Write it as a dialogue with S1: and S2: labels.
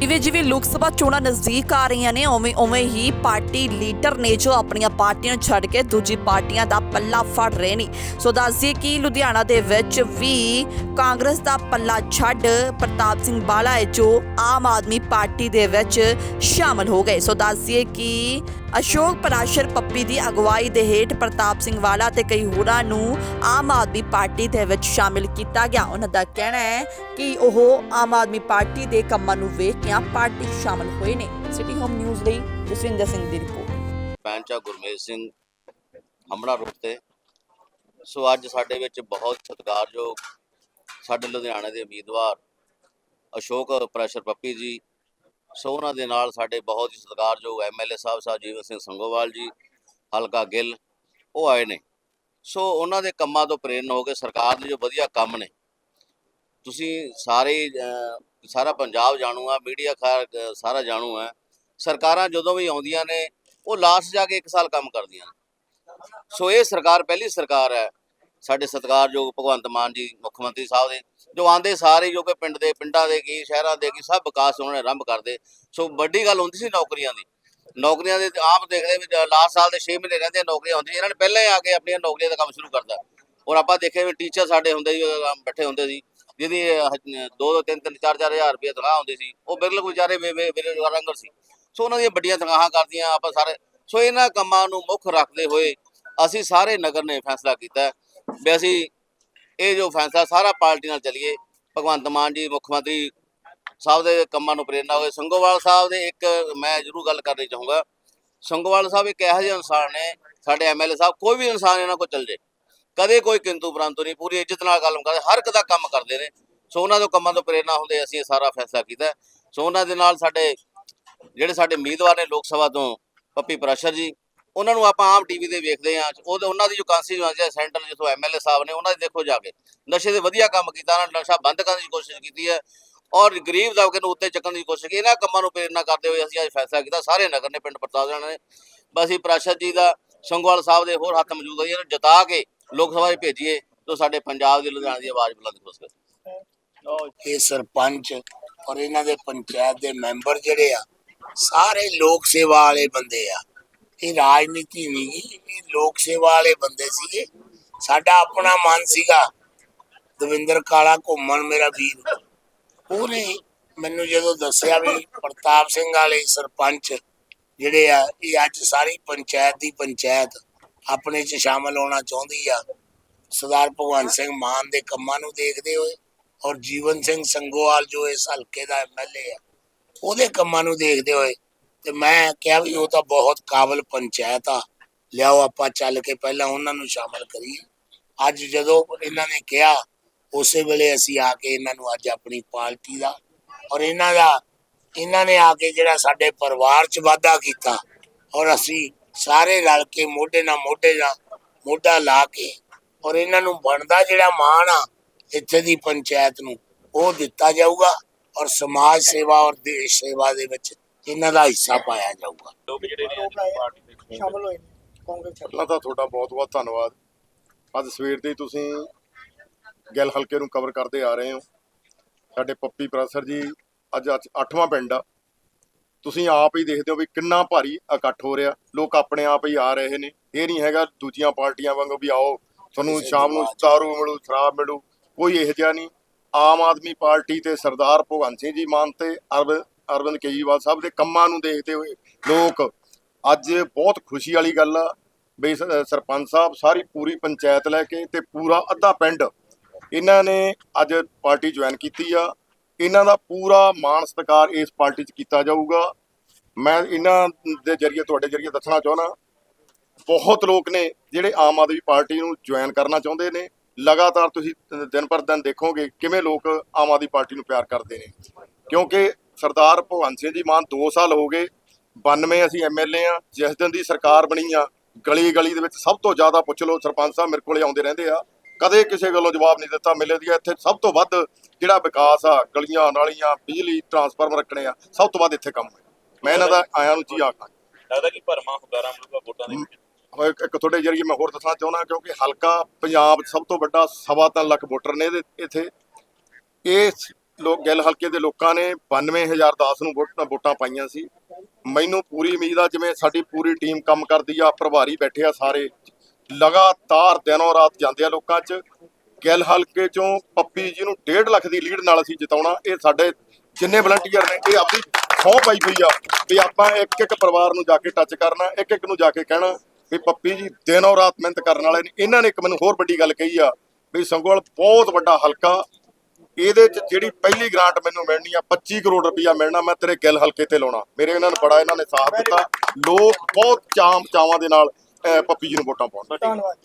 S1: ਜਿਵੇਂ ਜਿਵੇਂ ਲੋਕ ਸਭਾ ਚੋਣਾਂ ਨਜ਼ਦੀਕ ਆ ਰਹੀਆਂ ਨੇ, ਉਵੇਂ ਉਵੇਂ ਹੀ ਪਾਰਟੀ ਲੀਡਰ ਨੇ ਜੋ ਆਪਣੀਆਂ ਪਾਰਟੀਆਂ ਨੂੰ ਛੱਡ ਕੇ ਦੂਜੀ ਪਾਰਟੀਆਂ ਦਾ ਪੱਲਾ ਫੜ ਰਹੇ ਨੇ। ਸੋ ਦੱਸਦੀਏ ਕਿ ਲੁਧਿਆਣਾ ਦੇ ਵਿੱਚ ਵੀ ਕਾਂਗਰਸ ਦਾ ਪੱਲਾ ਛੱਡ ਪ੍ਰਤਾਪ ਸਿੰਘ ਬਾਲਾ ਹੈ, ਜੋ ਆਮ ਆਦਮੀ ਪਾਰਟੀ ਦੇ ਵਿੱਚ ਸ਼ਾਮਲ ਹੋ ਗਏ। ਸੋ ਦੱਸਦੀਏ ਕਿ ਅਸ਼ੋਕ ਪਰਾਸ਼ਰ ਪੱਪੀ ਦੀ ਅਗਵਾਈ ਦੇ ਹੇਠ ਪ੍ਰਤਾਪ ਸਿੰਘ ਵਾਲਾ ਤੇ ਕਈ ਹੋਰਾਂ ਨੂੰ ਆਮ ਆਦਮੀ ਪਾਰਟੀ ਦੇ ਵਿੱਚ ਸ਼ਾਮਿਲ ਕੀਤਾ ਗਿਆ। ਉਹਨਾਂ ਦਾ ਕਹਿਣਾ ਹੈ ਕਿ ਉਹ ਆਮ ਆਦਮੀ ਪਾਰਟੀ ਦੇ ਕੰਮਾਂ ਨੂੰ ਵੇਖ ਕੇ ਆ ਪਾਰਟੀ ਸ਼ਾਮਲ ਹੋਏ ਨੇ। ਸਿਟੀ ਹੋਮ ਨਿਊਜ਼ ਲਈ ਜਸਵਿੰਦਰ ਸਿੰਘ ਦੀ ਰਿਪੋਰਟ।
S2: ਪੈਂਚ ਗੁਰਮੇਜ ਸਿੰਘ ਹਮੜਾ ਰੋਡ ਤੇ। ਸੋ ਅੱਜ ਸਾਡੇ ਵਿੱਚ ਬਹੁਤ ਸਤਿਕਾਰਯੋਗ ਸਾਡੇ ਲੁਧਿਆਣੇ ਦੇ ਉਮੀਦਵਾਰ ਅਸ਼ੋਕ ਪ੍ਰੈਸ਼ਰ ਪੱਪੀ ਜੀ ਸੋ ਉਹਨਾਂ ਦੇ ਨਾਲ ਸਾਡੇ ਬਹੁਤ ਹੀ ਸਤਿਕਾਰਯੋਗ ਐਮਐਲਏ ਸਾਹਿਬ ਸਾਹਿਬ ਜੀਵਨ ਸਿੰਘ ਸੰਗੋਵਾਲ ਜੀ, ਹਲਕਾ ਗਿੱਲ, ਉਹ ਆਏ ਨੇ। ਸੋ ਉਹਨਾਂ ਦੇ ਕੰਮਾਂ ਤੋਂ ਪ੍ਰੇਰਨਾ ਹੋ ਕੇ ਸਰਕਾਰ ਦੇ ਜੋ ਵਧੀਆ ਕੰਮ ਨੇ, ਤੁਸੀਂ ਸਾਰੇ ਸਾਰਾ ਪੰਜਾਬ ਜਾਣੂ ਆ, ਮੀਡੀਆ ਸਾਰਾ ਜਾਣੂ ਹੈ ਸਰਕਾਰਾਂ ਜਦੋਂ ਵੀ ਆਉਂਦੀਆਂ ਨੇ, ਉਹ ਲਾਸਟ ਜਾ ਕੇ 1 ਸਾਲ ਕੰਮ ਕਰਦੀਆਂ ਨੇ। ਸੋ ਇਹ ਸਰਕਾਰ, ਪਹਿਲੀ ਸਰਕਾਰ ਹੈ। ਸਾਡੇ ਸਤਿਕਾਰਯੋਗ ਭਗਵੰਤ ਮਾਨ ਜੀ, ਮੁੱਖ ਮੰਤਰੀ ਸਾਹਿਬ ਦੇ, ਜੋ ਆਂਦੇ ਸਾਰੇ ਜੋ ਕਿ ਪਿੰਡ ਦੇ, ਪਿੰਡਾਂ ਦੇ ਕੀ, ਸ਼ਹਿਰਾਂ ਦੇ ਕੀ, ਸਭ ਵਿਕਾਸ ਉਹਨਾਂ ਨੇ ਆਰੰਭ ਕਰਦੇ। ਸੋ ਵੱਡੀ ਗੱਲ ਹੁੰਦੀ ਸੀ ਨੌਕਰੀਆਂ ਦੀ। ਨੌਕਰੀਆਂ ਦੇ ਆਪ ਦੇਖਦੇ ਵੀ ਲਾਸਟ ਸਾਲ ਦੇ 6 ਮਹੀਨੇ ਰਹਿੰਦੇ ਨੌਕਰੀਆਂ ਹੁੰਦੀਆਂ ਇਹਨਾਂ ਨੇ ਪਹਿਲਾਂ ਹੀ ਆ ਕੇ ਆਪਣੀਆਂ ਨੌਕਰੀਆਂ ਦਾ ਕੰਮ ਸ਼ੁਰੂ ਕਰਦਾ ਔਰ ਆਪਾਂ ਦੇਖਿਆ ਵੀ ਟੀਚਰ ਸਾਡੇ ਹੁੰਦੇ ਸੀ ਬੈਠੇ ਹੁੰਦੇ ਸੀ, ਜਿਹਦੀ 2 2 3 3 4 4 ਹਜ਼ਾਰ ਰੁਪਏ ਤਨਖਾਹ ਹੁੰਦੀ ਸੀ, ਉਹ ਬਿਲਕੁਲ ਵਿਚਾਰੇ ਬੇ- ਬੇਰੁਜ਼ਗਾਰ ਰੰਗਰ ਸੀ। ਸੋ ਉਹਨਾਂ ਦੀਆਂ ਵੱਡੀਆਂ ਤਨਖਾਹਾਂ ਕਰਦੀਆਂ ਆਪਾਂ ਸਾਰੇ। ਸੋ ਇਹਨਾਂ ਕੰਮਾਂ ਨੂੰ ਮੁੱਖ ਰੱਖਦੇ ਹੋਏ ਅਸੀਂ ਸਾਰੇ ਨਗਰ ਨੇ ਫੈਸਲਾ ਕੀਤਾ। ਵੀ ਅਸੀਂ ਇਹ ਜੋ ਫੈਸਲਾ ਸਾਰਾ ਪਾਰਟੀ ਨਾਲ ਚੱਲੀਏ, ਭਗਵੰਤ ਮਾਨ ਜੀ, ਮੁੱਖ ਮੰਤਰੀ ਸਾਹਿਬ ਦੇ ਕੰਮਾਂ ਨੂੰ ਪ੍ਰੇਰਨਾ ਹੋਵੇ, ਸੰਗੋਵਾਲ ਸਾਹਿਬ ਦੇ ਇੱਕ ਮੈਂ ਜ਼ਰੂਰ ਗੱਲ ਕਰਨੀ ਚਾਹੂੰਗਾ, ਸੰਗੋਵਾਲ ਸਾਹਿਬ ਇੱਕ ਇਹੋ ਜਿਹੇ ਇਨਸਾਨ ਨੇ, ਸਾਡੇ ਐਮਐਲਏ ਸਾਹਿਬ, ਕੋਈ ਵੀ ਇਨਸਾਨ ਇਹਨਾਂ ਕੋਲ ਚੱਲ ਜੇ, ਕਦੇ ਕੋਈ ਕਿੰਤੂ ਪਰੰਤੂ ਨਹੀਂ, ਪੂਰੀ ਇੱਜ਼ਤ ਨਾਲ ਗੱਲ ਕਰਦੇ, ਹਰ ਇੱਕ ਦਾ ਕੰਮ ਕਰਦੇ ਨੇ, ਸੋ ਉਹਨਾਂ ਦੇ ਕੰਮਾਂ ਤੋਂ ਪ੍ਰੇਰਨਾ ਹੁੰਦੇ ਅਸੀਂ ਇਹ ਸਾਰਾ ਫੈਸਲਾ ਕੀਤਾ, ਸੋ ਉਹਨਾਂ ਦੇ ਨਾਲ ਸਾਡੇ, ਜਿਹੜੇ ਸਾਡੇ ਉਮੀਦਵਾਰ ਨੇ ਲੋਕ ਸਭਾ ਤੋਂ, ਪੱਪੀ ਪ੍ਰੈਸ਼ਰ ਜੀ ਉਹਨਾਂ ਨੂੰ ਆਪਾਂ ਆਮ ਟੀਵੀ ਤੇ ਵੇਖਦੇ ਆ ਉਹਦੇ ਉਹਨਾਂ ਦੀ ਜੋ ਕਾਂਸਟੀਚੁਐਂਸੀ ਹੈ ਸੈਂਟਰ ਜਿੱਥੋਂ ਐਮਐਲਏ ਸਾਹਿਬ ਨੇ ਉਹਨਾਂ ਦੇ ਦੇਖੋ ਜਾ ਕੇ। ਨਸ਼ੇ ਦੇ ਵਧੀਆ ਕੰਮ ਕੀਤਾ ਉਹਨਾਂ ਨਸ਼ਾ ਬੰਦ ਕਰਨ ਦੀ ਕੋਸ਼ਿਸ਼ ਕੀਤੀ ਹੈ। ਔਰ ਗਰੀਬ ਦਬਕੇ ਨੂੰ ਉੱਤੇ ਚੱਕਣ ਦੀ ਕੋਸ਼ਿਸ਼ ਕੀਤੀ ਇਹਨਾਂ ਕੰਮਾਂ ਨੂੰ ਪ੍ਰੇਰਨਾ ਕਰਦੇ ਹੋਏ ਅਸੀਂ ਅੱਜ ਫੈਸਲਾ ਕੀਤਾ ਸਾਰੇ ਨਗਰ ਨੇ ਪਿੰਡ ਪ੍ਰਤਾਪ ਨੇ। ਬਸ ਅਸੀਂ ਪ੍ਰੈਸ਼ਰ ਜੀ ਦਾ ਸੰਗਵਾਲ ਸਾਹਿਬ ਦੇ ਹੋਰ ਹੱਥ ਮੌਜੂਦ ਹੈ ਜੀ, ਇਹਨੂੰ ਕੇ ਲੋਕ ਸਭਾ 'ਚ ਭੇਜੀਏ ਤਾਂ ਸਾਡੇ ਪੰਜਾਬ ਦੀ ਲੁਧਿਆਣਾ ਦੀ ਆਵਾਜ਼ ਬੁਲੰਦ ਹੋ ਸਕੇ
S3: ਇਹ ਸਰਪੰਚ ਔਰ ਇਹਨਾਂ ਦੇ ਪੰਚਾਇਤ ਦੇ ਮੈਂਬਰ ਜਿਹੜੇ ਆ ਸਾਰੇ ਲੋਕ ਸੇਵਾ ਵਾਲੇ ਬੰਦੇ ਆ। ਇਹ ਰਾਜਨੀਤੀ ਨਹੀਂ ਇਹ ਲੋਕ ਸੇਵਾ ਵਾਲੇ ਬੰਦੇ ਸੀਗੇ। ਸਾਡਾ ਆਪਣਾ ਮਨ ਸੀਗਾ। ਦਵਿੰਦਰ ਕਾਲਾ ਘੁੰਮਣ ਮੇਰਾ ਵੀਰ। ਉਹਨੇ ਮੈਨੂੰ ਜਦੋਂ ਦੱਸਿਆ ਵੀ ਪ੍ਰਤਾਪ ਸਿੰਘ ਵਾਲੇ ਸਰਪੰਚ ਜਿਹੜੇ ਆ, ਇਹ ਅੱਜ ਸਾਰੀ ਪੰਚਾਇਤ ਦੀ ਪੰਚਾਇਤ ਆਪਣੇ ਚ ਸ਼ਾਮਲ ਹੋਣਾ ਚਾਹੁੰਦੀ ਆ। ਸਰਦਾਰ ਭਗਵੰਤ ਸਿੰਘ ਮਾਨ ਦੇ ਕੰਮਾਂ ਨੂੰ ਦੇਖਦੇ ਹੋਏ ਔਰ ਜੀਵਨ ਸਿੰਘ ਸੰਗੋਵਾਲ ਜੋ ਇਸ ਹਲਕੇ ਦਾ ਐਮਐਲਏ ਆ, ਉਹਦੇ ਕੰਮਾਂ ਨੂੰ ਦੇਖਦੇ ਹੋਏ ਤੇ ਮੈਂ ਕਿਹਾ ਵੀ ਉਹ ਤਾਂ ਬਹੁਤ ਕਾਬਲ ਪੰਚਾਇਤ ਆ। ਲਿਆਓ ਆਪਾਂ ਚੱਲ ਕੇ ਪਹਿਲਾਂ ਉਹਨਾਂ ਨੂੰ ਸ਼ਾਮਲ ਕਰੀਏ। ਅੱਜ ਜਦੋਂ ਇਹਨਾਂ ਨੇ ਕਿਹਾ, ਉਸੇ ਵੇਲੇ ਅਸੀਂ ਆ ਕੇ ਇਹਨਾਂ ਨੂੰ ਅੱਜ ਆਪਣੀ ਪਾਰਟੀ ਦਾ ਔਰ ਇਹਨਾਂ ਦਾ, ਇਹਨਾਂ ਨੇ ਆ ਕੇ ਜਿਹੜਾ ਸਾਡੇ ਪਰਿਵਾਰ 'ਚ ਵਾਧਾ ਕੀਤਾ ਔਰ ਅਸੀਂ ਸਾਰੇ ਰਲ ਕੇ ਮੋਢੇ ਨਾਲ ਮੋਢੇ ਨਾਲ ਮੋਢਾ ਲਾ ਕੇ ਔਰ ਇਹਨਾਂ ਨੂੰ ਬਣਦਾ ਜਿਹੜਾ ਮਾਣ ਆ ਇੱਥੇ ਦੀ ਪੰਚਾਇਤ ਨੂੰ, ਉਹ ਦਿੱਤਾ ਜਾਊਗਾ ਔਰ ਸਮਾਜ ਸੇਵਾ ਔਰ ਦੇਸ਼ ਸੇਵਾ ਦੇ ਵਿੱਚ ਇਹਨਾਂ ਦਾ ਹਿੱਸਾ ਪਾਇਆ ਜਾਊਗਾ।
S4: ਲੋਕ ਜਿਹੜੇ ਨੇ ਅੱਜ ਪਾਰਟੀ ਦੇ ਵਿੱਚ
S5: ਸ਼ਾਮਲ ਹੋਏ ਨੇ ਕਾਂਗਰਸ ਚ
S6: ਪਹਿਲਾਂ ਤਾਂ ਤੁਹਾਡਾ ਬਹੁਤ ਬਹੁਤ ਧੰਨਵਾਦ। ਅੱਜ ਸਵੇਰ ਦੇ ਤੁਸੀਂ ਗਿੱਲ ਹਲਕੇ ਨੂੰ ਕਵਰ ਕਰਦੇ ਆ ਰਹੇ ਹੋ। ਸਾਡੇ ਪੱਪੀ ਪ੍ਰੋਫੈਸਰ ਜੀ ਅੱਜ 8ਵਾਂ ਪਿੰਡ ਆ। ਤੁਸੀਂ ਆਪ ਹੀ ਦੇਖਦੇ ਹੋ ਵੀ ਕਿੰਨਾ ਭਾਰੀ ਇਕੱਠ ਹੋ ਰਿਹਾ। ਲੋਕ ਆਪਣੇ ਆਪ ਹੀ ਆ ਰਹੇ ਨੇ। ਇਹ ਨਹੀਂ ਹੈਗਾ ਦੂਜੀਆਂ ਪਾਰਟੀਆਂ ਵਾਂਗੂ ਵੀ ਆਓ ਤੁਹਾਨੂੰ ਸ਼ਾਮ ਨੂੰ ਦਾਰੂ ਮਿਲੂ ਸ਼ਰਾਬ ਮਿਲੂ ਕੋਈ ਇਹੋ ਜਿਹਾ ਨਹੀਂ। ਆਮ ਆਦਮੀ ਪਾਰਟੀ ਤੇ ਸਰਦਾਰ ਭਗਵੰਤ ਸਿੰਘ ਜੀ ਮਾਨ ਤੇ ਅਰਵਿੰਦ ਅਰਵਿੰਦ ਕੇਜਰੀਵਾਲ ਸਾਹਿਬ ਦੇ ਕੰਮਾਂ ਨੂੰ ਦੇਖਦੇ ਹੋਏ ਲੋਕ ਅੱਜ ਬਹੁਤ ਖੁਸ਼ੀ ਵਾਲੀ ਗੱਲ ਆ ਬਈ ਸਰਪੰਚ ਸਾਹਿਬ ਸਾਰੀ ਪੂਰੀ ਪੰਚਾਇਤ ਲੈ ਕੇ ਤੇ ਪੂਰਾ ਅੱਧਾ ਪਿੰਡ ਇਹਨਾਂ ਨੇ ਅੱਜ ਪਾਰਟੀ ਜੁਆਇਨ ਕੀਤੀ ਆ। ਇਹਨਾਂ ਦਾ ਪੂਰਾ ਮਾਣ ਸਤਿਕਾਰ ਇਸ ਪਾਰਟੀ 'ਚ ਕੀਤਾ ਜਾਊਗਾ। ਮੈਂ ਇਹਨਾਂ ਦੇ ਜਰੀਏ ਤੁਹਾਡੇ ਜਰੀਏ ਦੱਸਣਾ ਚਾਹੁੰਦਾ, ਬਹੁਤ ਲੋਕ ਨੇ ਜਿਹੜੇ ਆਮ ਆਦਮੀ ਪਾਰਟੀ ਨੂੰ ਜੁਆਇਨ ਕਰਨਾ ਚਾਹੁੰਦੇ ਨੇ। ਲਗਾਤਾਰ ਤੁਸੀਂ ਦਿਨ ਪਰ ਦਿਨ ਦੇਖੋਗੇ ਕਿਵੇਂ ਲੋਕ ਆਮ ਆਦਮੀ ਪਾਰਟੀ ਨੂੰ ਪਿਆਰ ਕਰਦੇ ਨੇ। ਕਿਉਂਕਿ ਸਰਦਾਰ ਭਗਵੰਤ ਸਿੰਘ ਜੀ ਮਾਨ 2 ਸਾਲ ਹੋ ਗਏ 92 ਅਸੀਂ ਐਮਐਲਏ ਆ ਜਿਸ ਦਿਨ ਦੀ ਸਰਕਾਰ ਬਣੀ ਆ ਗਲੀ ਗਲੀ ਦੇ ਵਿੱਚ ਸਭ ਤੋਂ ਜ਼ਿਆਦਾ ਪੁੱਛ ਲਓ ਸਰਪੰਚ ਸਾਹਿਬ ਮੇਰੇ ਕੋਲੇ ਆਉਂਦੇ ਰਹਿੰਦੇ ਆ ਕਦੇ ਕਿਸੇ ਗੱਲੋਂ ਜਵਾਬ ਨਹੀਂ ਦਿੱਤਾ ਮਿਲੇ ਦੀ ਇੱਥੇ ਸਭ ਤੋਂ ਵੱਧ ਜਿਹੜਾ ਵਿਕਾਸ ਆ ਗਲੀਆਂ ਨਾਲੀਆਂ ਬਿਜਲੀ ਟਰਾਂਸਫਾਰਮਰ ਰੱਖਣੇ ਆ ਸਭ ਤੋਂ ਵੱਧ ਇੱਥੇ ਕੰਮ ਹੋਇਆ। ਮੈਂ ਇਹਨਾਂ ਦਾ ਆਇਆਂ ਨੂੰ ਜੀ ਆਖਾਂ।
S4: ਲੱਗਦਾ ਕਿ ਭਰਮਾ ਹੁੰਗਾਰਾ ਮਿਲੂਗਾ ਵੋਟਾਂ ਦੇ ਵਿੱਚ।
S6: ਇੱਕ ਤੁਹਾਡੇ ਜਰੀਏ ਮੈਂ ਹੋਰ ਦੱਸਣਾ ਚਾਹੁੰਦਾ ਕਿਉਂਕਿ ਹਲਕਾ ਪੰਜਾਬ ਸਭ ਤੋਂ ਵੱਡਾ ਸਵਾ ਤਿੰਨ ਲੱਖ ਵੋਟਰ ਨੇ ਇਹਦੇ ਇੱਥੇ। ਇਸ ਲੋਕ ਗਿੱਲ ਹਲਕੇ ਦੇ ਲੋਕਾਂ ਨੇ 92010 ਨੂੰ ਵੋਟਾਂ ਵੋਟਾਂ ਪਾਈਆਂ ਸੀ। ਮੈਨੂੰ ਪੂਰੀ ਉਮੀਦ ਆ, ਜਿਵੇਂ ਸਾਡੀ ਪੂਰੀ ਟੀਮ ਕੰਮ ਕਰਦੀ ਆ, ਪ੍ਰਭਾਰੀ ਬੈਠੇ ਆ ਸਾਰੇ, ਲਗਾਤਾਰ ਦਿਨੋਂ ਰਾਤ ਜਾਂਦੇ ਆ ਲੋਕਾਂ 'ਚ। ਗਿੱਲ ਹਲਕੇ ਚੋਂ ਪੱਪੀ ਜੀ ਨੂੰ 1.5 ਲੱਖ ਦੀ ਲੀਡ ਨਾਲ ਅਸੀਂ ਜਿਤਾਉਣਾ, ਇਹ ਸਾਡੇ ਜਿੰਨੇ ਵਲੰਟੀਅਰ ਨੇ, ਇਹ ਆਪਣੀ ਸਹੁੰ ਪਾਈ ਹੋਈ ਆ ਵੀ ਆਪਾਂ ਇੱਕ ਇੱਕ ਪਰਿਵਾਰ ਨੂੰ ਜਾ ਕੇ ਟੱਚ ਕਰਨਾ ਇੱਕ ਇੱਕ ਨੂੰ ਜਾ ਕੇ ਕਹਿਣਾ ਵੀ ਪੱਪੀ ਜੀ, ਦਿਨੋਂ ਰਾਤ ਮਿਹਨਤ ਕਰਨ ਵਾਲੇ ਨੇ। ਇਹਨਾਂ ਨੇ ਇੱਕ ਮੈਨੂੰ ਹੋਰ ਵੱਡੀ ਗੱਲ ਕਹੀ ਆ ਵੀ ਸੰਗੋਲ ਬਹੁਤ ਵੱਡਾ ਹਲਕਾ ਇਹਦੇ ਚ ਜਿਹੜੀ ਪਹਿਲੀ ਗ੍ਰਾਂਟ ਮੈਨੂੰ ਮਿਲਣੀ ਆ 25 ਕਰੋੜ ਰੁਪਇਆ ਮਿਲਣਾ, ਮੈਂ ਤੇਰੇ ਗਿੱਲ ਹਲਕੇ ਤੇ ਲਾਉਣਾ। ਮੇਰੇ ਇਹਨਾਂ ਨੇ ਬੜਾ ਇਹਨਾਂ ਨੇ ਸਾਥ ਦਿੱਤਾ। ਲੋਕ ਬਹੁਤ ਚਾਮ ਚਾਵਾਂ ਦੇ ਨਾਲ ਪੱਪੀ ਜੀ ਨੂੰ ਵੋਟਾਂ ਪਾਉਣ।
S4: ਧੰਨਵਾਦ